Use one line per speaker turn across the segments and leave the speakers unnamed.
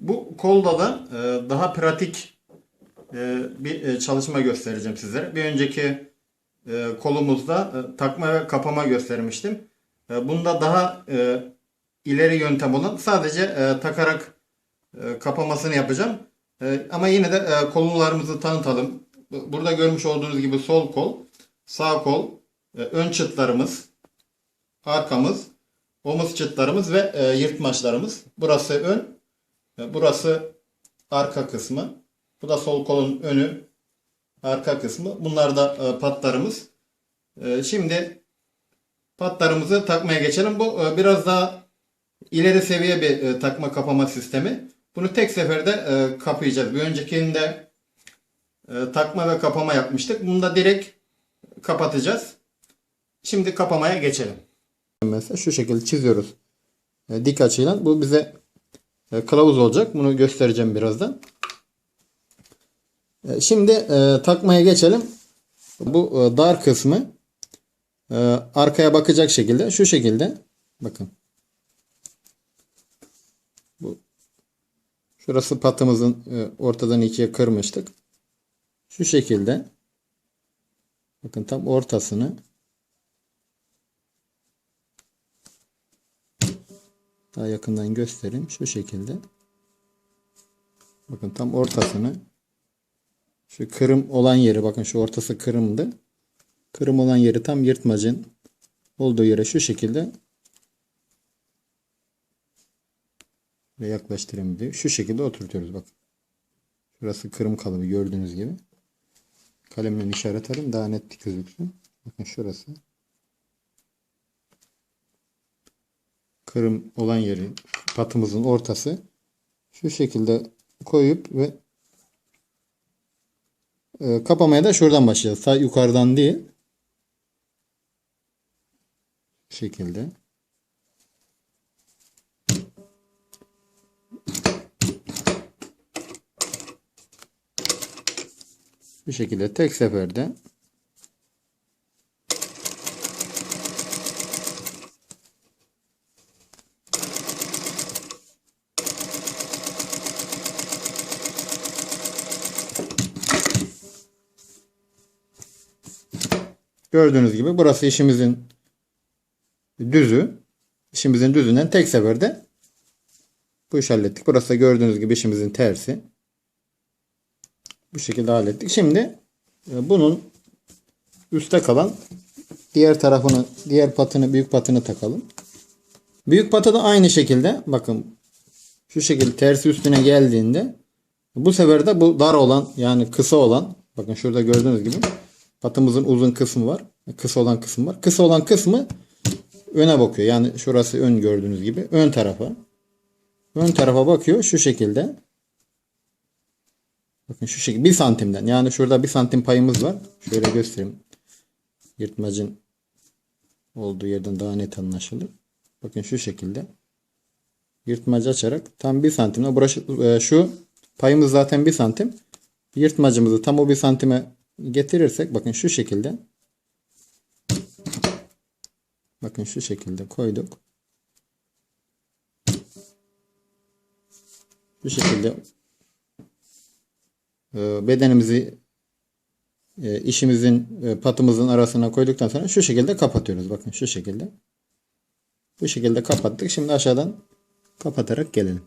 Bu kolda da e, daha pratik e, bir e, çalışma göstereceğim sizlere. Bir önceki kolumuzda takma ve kapama göstermiştim. Bunda daha ileri yöntem olan sadece takarak kapamasını yapacağım. Ama yine de kollarımızı tanıtalım. Bu- Burada görmüş olduğunuz gibi sol kol, sağ kol, ön çıtlarımız, arkamız, omuz çıtlarımız ve yırtmaçlarımız. Burası ön, burası arka kısmı. Bu da sol kolun önü, arka kısmı. Bunlar da e, patlarımız. E, Şimdi patlarımızı takmaya geçelim. Bu e, biraz daha ileri seviye bir takma kapama sistemi. Bunu tek seferde kapayacağız. Bir öncekinde takma ve kapama yapmıştık. Bunu da direkt kapatacağız. Şimdi kapamaya geçelim. Mesela şu şekilde çiziyoruz. Dik açıyla. Bu bize kılavuz olacak. Bunu göstereceğim birazdan. E, Şimdi e, takmaya geçelim. Bu e, dar kısmı e, arkaya bakacak şekilde şu şekilde bakın. Bu şurası patımızın e, ortadan ikiye kırmıştık. Şu şekilde bakın tam ortasını daha yakından göstereyim. Şu şekilde bakın tam ortasını şu kırım olan yeri bakın şu ortası kırımdı. Kırım olan yeri tam yırtmacın olduğu yere şu şekilde ve yaklaştırayım diye şu şekilde oturtuyoruz bak. Şurası kırım kalıbı gördüğünüz gibi. Kalemle işaret alayım daha net gözüksün. Bakın şurası. Kırım olan yeri patımızın ortası. Şu şekilde koyup ve e, kapamaya da şuradan başlayacağız. Sağ yukarıdan değil. Bu şekilde. Bu şekilde tek seferde Gördüğünüz gibi burası işimizin düzü. İşimizin düzünden tek seferde bu iş hallettik. Burası da gördüğünüz gibi işimizin tersi. Bu şekilde hallettik. Şimdi e, bunun üstte kalan diğer tarafını, diğer patını, büyük patını takalım. Büyük patı da aynı şekilde bakın şu şekilde tersi üstüne geldiğinde bu sefer de bu dar olan yani kısa olan bakın şurada gördüğünüz gibi patımızın uzun kısmı var. Kısa olan kısmı var. Kısa olan kısmı öne bakıyor. Yani şurası ön gördüğünüz gibi. Ön tarafa. Ön tarafa bakıyor şu şekilde. Bakın şu şekilde bir santimden. Yani şurada bir santim payımız var. Şöyle göstereyim. Yırtmacın olduğu yerden daha net anlaşılır. Bakın şu şekilde. Yırtmacı açarak tam bir santimle burası, e, şu payımız zaten bir santim. Yırtmacımızı tam o bir santime getirirsek bakın şu şekilde. Bakın şu şekilde koyduk. Bu şekilde e, bedenimizi e, işimizin e, patımızın arasına koyduktan sonra şu şekilde kapatıyoruz. Bakın şu şekilde. Bu şekilde kapattık. Şimdi aşağıdan kapatarak gelelim.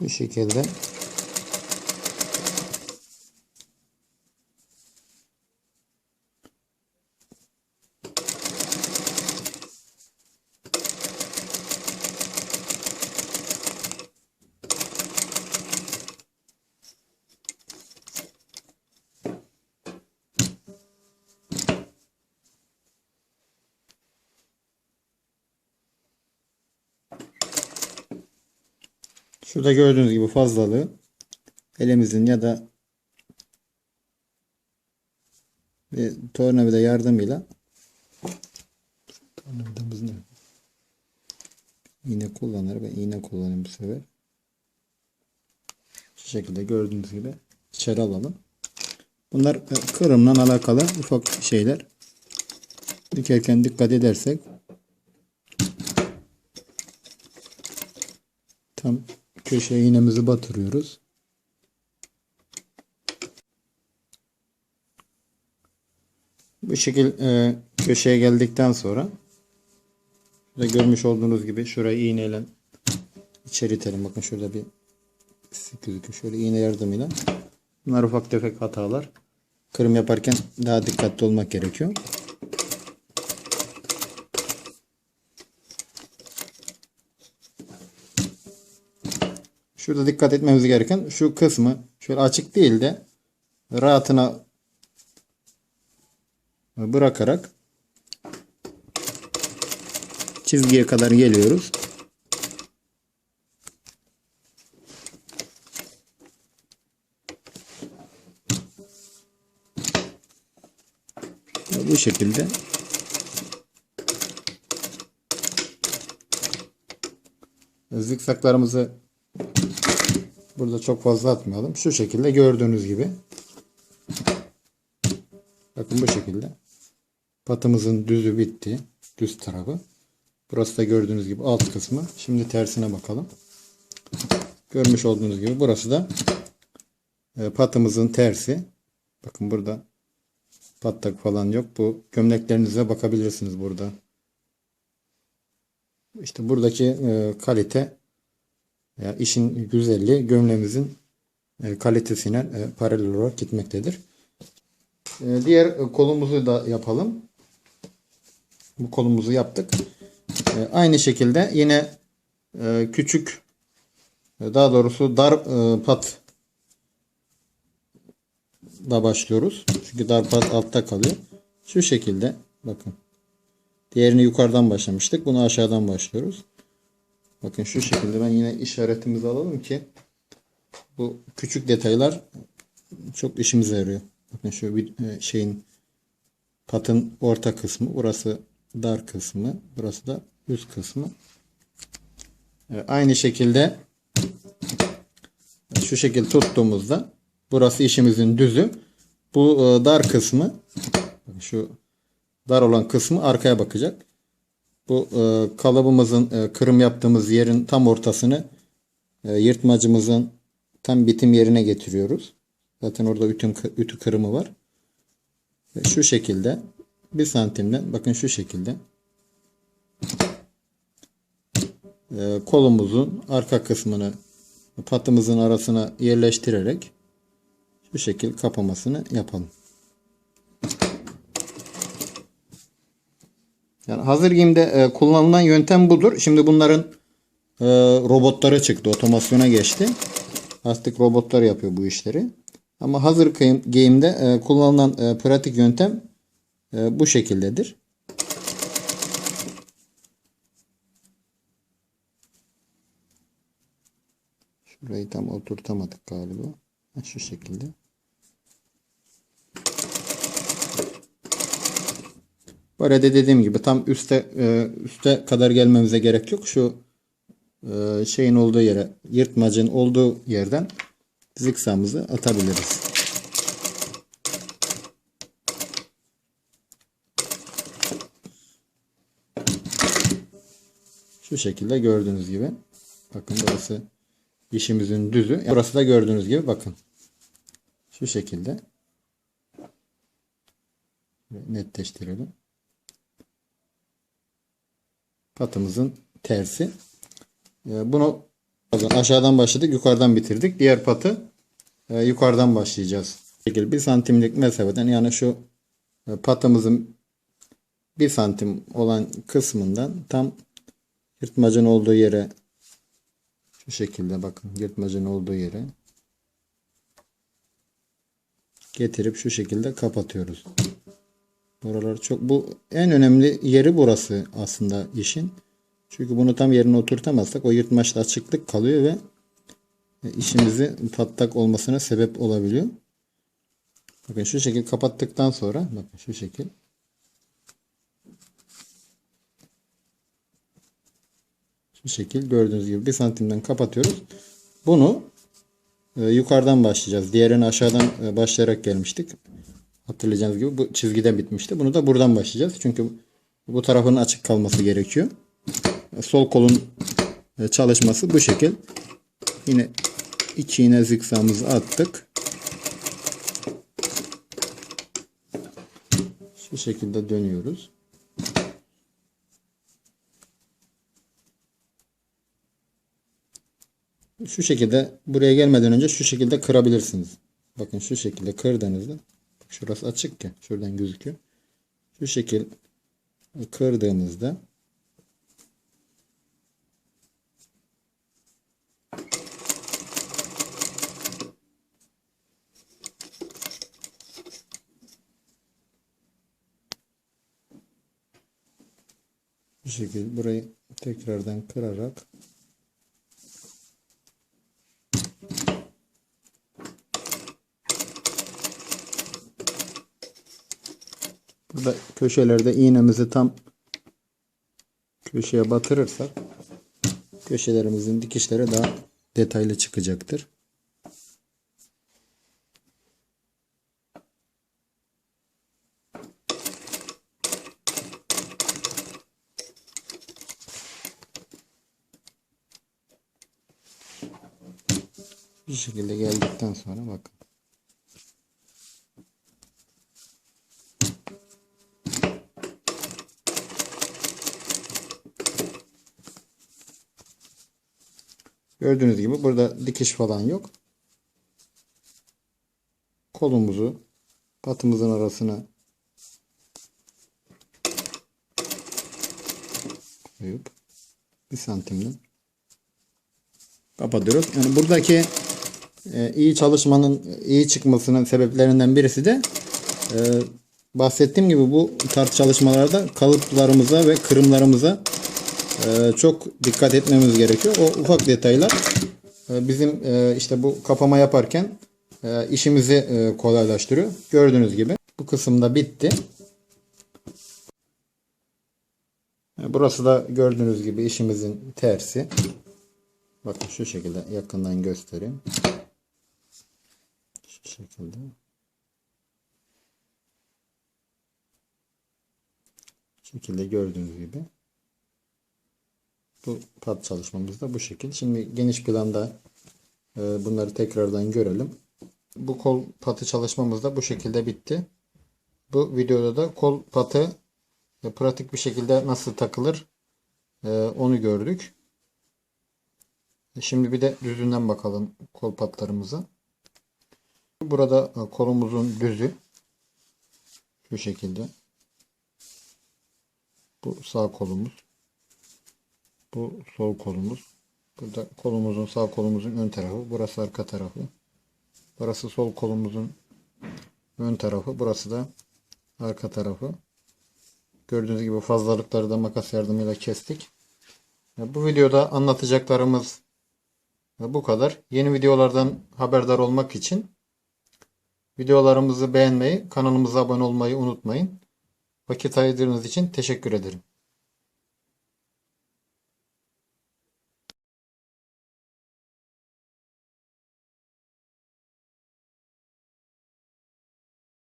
Bu şekilde Şurada gördüğünüz gibi fazlalığı elimizin ya da bir tornavida yardımıyla tornavidamız ne? İğne kullanır ve iğne kullanayım bu sefer. Şu şekilde gördüğünüz gibi içeri alalım.
Bunlar e, kırımla alakalı ufak şeyler. Dikerken dikkat edersek tam köşeye iğnemizi batırıyoruz. Bu şekil e, köşeye geldikten sonra Şurada görmüş olduğunuz gibi şurayı iğneyle içeri itelim. Bakın şurada bir pislik. Şöyle iğne yardımıyla. Bunlar ufak tefek hatalar. Kırım yaparken daha dikkatli olmak gerekiyor. Şurada dikkat etmemiz gereken şu kısmı şöyle açık değil de rahatına bırakarak çizgiye kadar geliyoruz. Bu şekilde zikzaklarımızı burada çok fazla atmayalım. Şu şekilde gördüğünüz gibi. Bakın bu şekilde. Patımızın düzü bitti. Düz tarafı. Burası da gördüğünüz gibi alt kısmı. Şimdi tersine bakalım. Görmüş olduğunuz gibi burası da e, patımızın tersi. Bakın burada patlak falan yok. Bu gömleklerinize bakabilirsiniz burada. İşte buradaki e, kalite ya işin güzelliği gömleğimizin e, kalitesine e, paralel olarak gitmektedir. E, diğer e, kolumuzu da yapalım. Bu kolumuzu yaptık. E, aynı şekilde yine e, küçük e, daha doğrusu dar e, pat da başlıyoruz. Çünkü dar pat altta kalıyor. Şu şekilde bakın. Diğerini yukarıdan başlamıştık. Bunu aşağıdan başlıyoruz. Bakın şu şekilde ben yine işaretimizi alalım ki bu küçük detaylar çok işimize yarıyor. Bakın şu bir e, şeyin patın orta kısmı. Burası dar kısmı. Burası da üst kısmı. Aynı şekilde şu şekilde tuttuğumuzda burası işimizin düzü. Bu e, dar kısmı şu dar olan kısmı arkaya bakacak. Bu e, kalıbımızın e, kırım yaptığımız yerin tam ortasını e, yırtmacımızın tam bitim yerine getiriyoruz. Zaten orada ütüm, ütü kırımı var. Ve şu şekilde bir santimden bakın şu şekilde e, kolumuzun arka kısmını patımızın arasına yerleştirerek şu şekil kapamasını yapalım. Yani hazır giyimde e, kullanılan yöntem budur. Şimdi bunların e, robotları çıktı. Otomasyona geçti. Artık robotlar yapıyor bu işleri. Ama hazır giyim- giyimde e, kullanılan e, pratik yöntem e, bu şekildedir. Şurayı tam oturtamadık galiba. Şu şekilde. Bu arada dediğim gibi tam üste e, üste kadar gelmemize gerek yok. Şu e, şeyin olduğu yere, yırtmacın olduğu yerden zikzamızı atabiliriz. Şu şekilde gördüğünüz gibi. Bakın burası işimizin düzü. Burası da gördüğünüz gibi bakın. Şu şekilde. Netleştirelim. Patımızın tersi. Ee, Bunu aşağıdan başladık, yukarıdan bitirdik. Diğer patı e, yukarıdan başlayacağız. Bu şekilde bir santimlik mesafeden yani şu e, patımızın bir santim olan kısmından tam yırtmacın olduğu yere şu şekilde bakın yırtmacın olduğu yere getirip şu şekilde kapatıyoruz. Buralar çok bu en önemli yeri burası aslında işin. Çünkü bunu tam yerine oturtamazsak o yırtmaçta açıklık kalıyor ve e, işimizi patlak olmasına sebep olabiliyor. Bakın şu şekil kapattıktan sonra bakın şu şekil şu şekil gördüğünüz gibi bir santimden kapatıyoruz. Bunu e, yukarıdan başlayacağız. Diğerini aşağıdan e, başlayarak gelmiştik. Hatırlayacağınız gibi bu çizgide bitmişti. Bunu da buradan başlayacağız. Çünkü bu tarafın açık kalması gerekiyor. Sol kolun e, çalışması bu şekil. Yine iki iğne zikzamızı attık. Şu şekilde dönüyoruz. Şu şekilde buraya gelmeden önce şu şekilde kırabilirsiniz. Bakın şu şekilde kırdığınızda şurası açık ya şuradan gözüküyor. Şu şekil kırdığınızda bu şekilde burayı tekrardan kırarak Burada köşelerde iğnemizi tam köşeye batırırsak köşelerimizin dikişleri daha detaylı çıkacaktır. Bir şekilde geldikten sonra bakın. Gördüğünüz gibi burada dikiş falan yok. Kolumuzu patımızın arasına koyup bir santimden kapatıyoruz. Yani buradaki e, iyi çalışmanın iyi çıkmasının sebeplerinden birisi de e, bahsettiğim gibi bu tarz çalışmalarda kalıplarımıza ve kırımlarımıza çok dikkat etmemiz gerekiyor. O ufak detaylar e, bizim e, işte bu kapama yaparken e, işimizi kolaylaştırıyor. Gördüğünüz gibi bu kısımda bitti. Burası da gördüğünüz gibi işimizin tersi. Bakın şu şekilde yakından göstereyim. Şu şekilde. Şu şekilde gördüğünüz gibi. Bu pat çalışmamız da bu şekil. Şimdi geniş planda e, bunları tekrardan görelim. Bu kol patı çalışmamız da bu şekilde bitti. Bu videoda da kol patı e, pratik bir şekilde nasıl takılır e, onu gördük. Şimdi bir de düzünden bakalım kol patlarımıza. Burada e, kolumuzun düzü şu şekilde. Bu sağ kolumuz. Bu sol kolumuz. Burada kolumuzun sağ kolumuzun ön tarafı. Burası arka tarafı. Burası sol kolumuzun ön tarafı. Burası da arka tarafı. Gördüğünüz gibi fazlalıkları da makas yardımıyla kestik. Bu videoda anlatacaklarımız bu kadar. Yeni videolardan haberdar olmak için videolarımızı beğenmeyi, kanalımıza abone olmayı unutmayın. Vakit ayırdığınız için teşekkür ederim.